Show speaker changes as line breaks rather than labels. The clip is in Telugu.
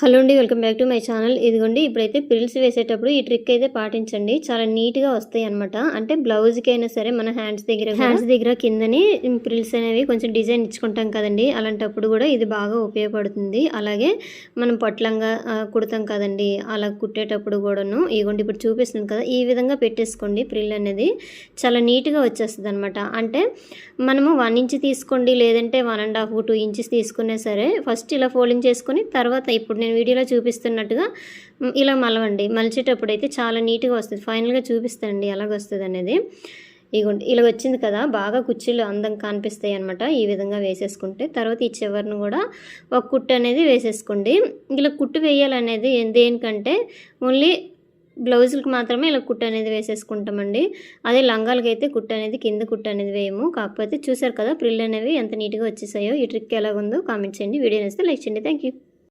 హలో అండి welcome back to my channel. ఇదిగోండి ఇప్పుడైతే ప్రిల్స్ వేసేటప్పుడు ఈ ట్రిక్ అయితే పాటించండి. చాలా నీట్గా వస్తాయి అనమాట అంటే బ్లౌజ్కి అయినా సరే మన హ్యాండ్స్ దగ్గర హ్యాండ్స్ దగ్గర కిందని ప్రిల్స్ అనేవి కొంచెం డిజైన్ ఇచ్చుకుంటాం కదండి. అలాంటప్పుడు కూడా ఇది బాగా ఉపయోగపడుతుంది. అలాగే మనం పొట్లంగా కుడతాం కదండి. అలా కుట్టేటప్పుడు కూడాను. ఇదిగోండి ఇప్పుడు చూపిస్తుంది కదా ఈ విధంగా పెట్టేసుకోండి ప్రిల్ అనేది. చాలా నీట్గా వచ్చేస్తుంది అనమాట అంటే మనము వన్ ఇంచ్ తీసుకోండి లేదంటే one and half two inches తీసుకున్నా సరే ఫస్ట్ ఇలా ఫోల్డింగ్ చేసుకొని తర్వాత ఇప్పుడు నేను వీడియోలో చూపిస్తున్నట్టుగా ఇలా మలవండి. మలిచేటప్పుడు అయితే చాలా నీట్గా వస్తుంది. ఫైనల్గా చూపిస్తానండి ఎలాగ వస్తుంది అనేది. ఇగోండి ఇలా వచ్చింది కదా బాగా కుర్చీలు అందంగా కనిపిస్తాయి అనమాట ఈ విధంగా వేసేసుకుంటే తర్వాత ఈ చివరిని కూడా ఒక కుట్టు అనేది వేసేసుకోండి. ఇలా కుట్టు వేయాలనేది దేనికంటే ఓన్లీ బ్లౌజులకు మాత్రమే ఇలా కుట్టు అనేది వేసేసుకుంటామండి. అదే లంగాలకి అయితే కుట్టు అనేది కింద కుట్టు అనేది వేయము. కాకపోతే చూసారు కదా ప్రిల్ అనేవి ఎంత నీట్గా వచ్చేసాయో ఈ ట్రిక్ ఎలాగుందో కామెంట్ చేయండి. వీడియో నేస్తే లైక్ చేయండి. Thank you